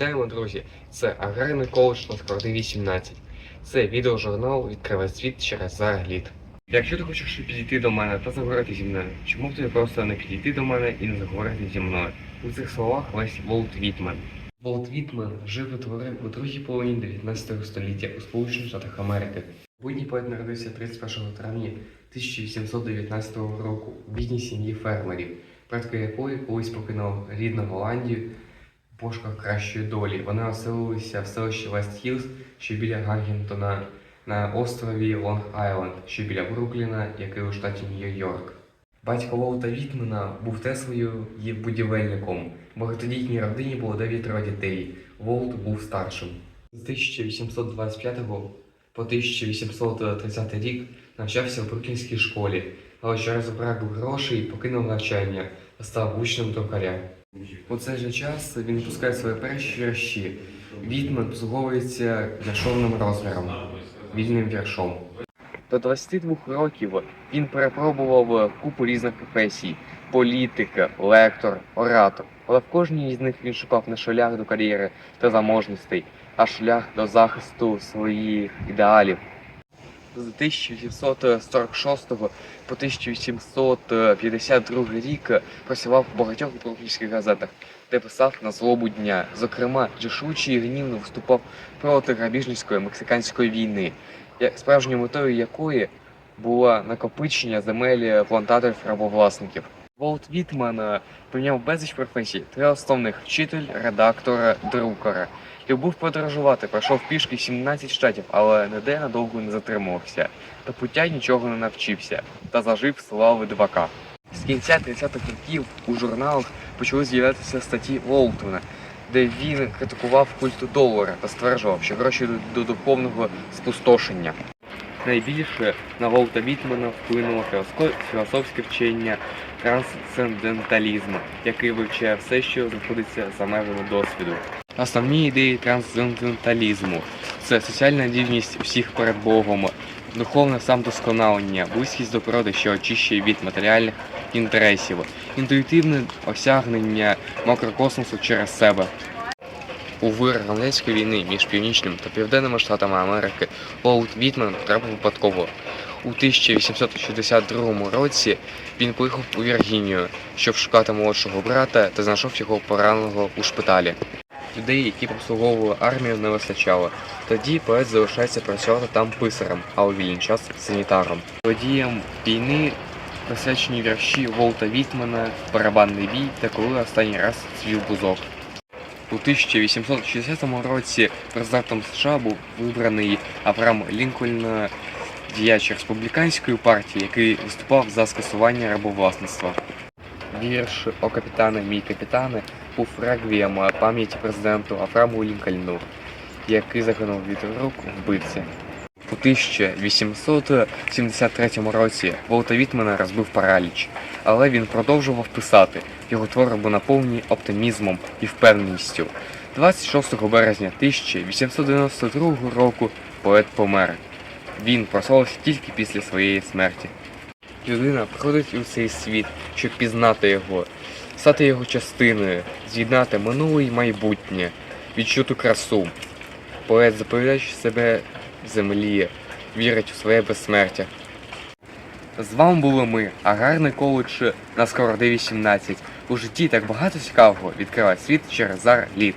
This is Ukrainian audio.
Вітаємо, друзі! Це аграрний коледж на Скорди 18. Це відеожурнал відкриває світ через заглід. Якщо ти хочеш підійти до мене та заговорити зі мною, чому б тобі просто не підійти до мене і не заговорити зі мною? У цих словах весь Волт Вітмен. Волт Вітмен жив і творив у другій половині 19 століття у Сполучених Штатах Америки. Будній поет народився 31 травня 1819 року у бідній сім'ї фермерів, предки якої колись покинув рідну Голландію в пошуках кращої долі. Вони оселилися в селищі Вест Хілз, що біля Гаррінгтона, на острові Лонг Айленд, що біля Брукліна, який у штаті Нью-Йорк. Батько Волта Вітмена був Теслою і будівельником. Багатодітній родині було дев'ятеро дітей. Волт був старшим. З 1825 по 1830 рік навчався в Бруклінській школі, але через брак грошей покинув навчання та став учнем друкаря. У цей же час він випускає свої перші вірші. Вітмен послуговується віршовним розміром, вільним віршом. До 22 років він перепробував купу різних професій: політика, лектор, оратор. Але в кожній з них він шукав не шлях до кар'єри та заможностей, а шлях до захисту своїх ідеалів. З 1846 по 1852 рік працював в багатьох українських газетах, де писав на злобу дня. Зокрема, рішуче і гнівно виступав проти грабіжницької мексиканської війни, справжньою метою якої було накопичення земель плантаторів рабовласників. Волт Вітман е, прийняв безліч професій, три основних вчитель, редактор, друкар. Любив подорожувати, пройшов пішки 17 штатів, але ніде надовго не затримувався. До пуття нічого не навчився та зажив слави дивака. З кінця 30-х років у журналах почали з'являтися статті Волтона, де він критикував культ долара та стверджував, що гроші до духовного спустошення. Найбільше на Волта Вітмана вплинуло філософське вчення трансценденталізму, який вивчає все, що знаходиться за межами досвіду. Основні ідеї трансценденталізму це соціальна рівність усіх перед Богом, духовне самодосконалення, близькість до природи, що очищує від матеріальних інтересів, інтуїтивне осягнення макрокосмосу через себе. У вир громадянської війни між північним та південними штатами Америки Волт Вітмен потрапив випадково. У 1862 році він поїхав у Віргінію, щоб шукати молодшого брата та знайшов його пораненого у шпиталі. Людей, які обслуговували армію, не вистачало. Тоді поет залишається працювати там писарем, а у вільний час санітаром. Водієм війни присвячені вірші Волта Вітмана, барабанний бій та коли останній раз цвів бузок. У 1860 році президентом США був вибраний Авраам Лінкольн, діяч республіканської партії, який виступав за скасування рабовласництва. Вірш О капітане, мій капітане був реквієм пам'яті президенту Аврааму Лінкольну, який загинув від рук вбивці. У 1873 році Волта Вітмена розбив параліч, але він продовжував писати. Його твори були наповнені оптимізмом і впевненістю. 26 березня 1892 року поет помер. Він прославився тільки після своєї смерті. Людина приходить у цей світ, щоб пізнати його, стати його частиною, з'єднати минуле й майбутнє, відчути красу. Поет заповідаючи себе землі, вірить у своє безсмертя. З вами були ми, аграрний коледж на Сковороди 18. У житті так багато цікавого відкриває світ через зар літ.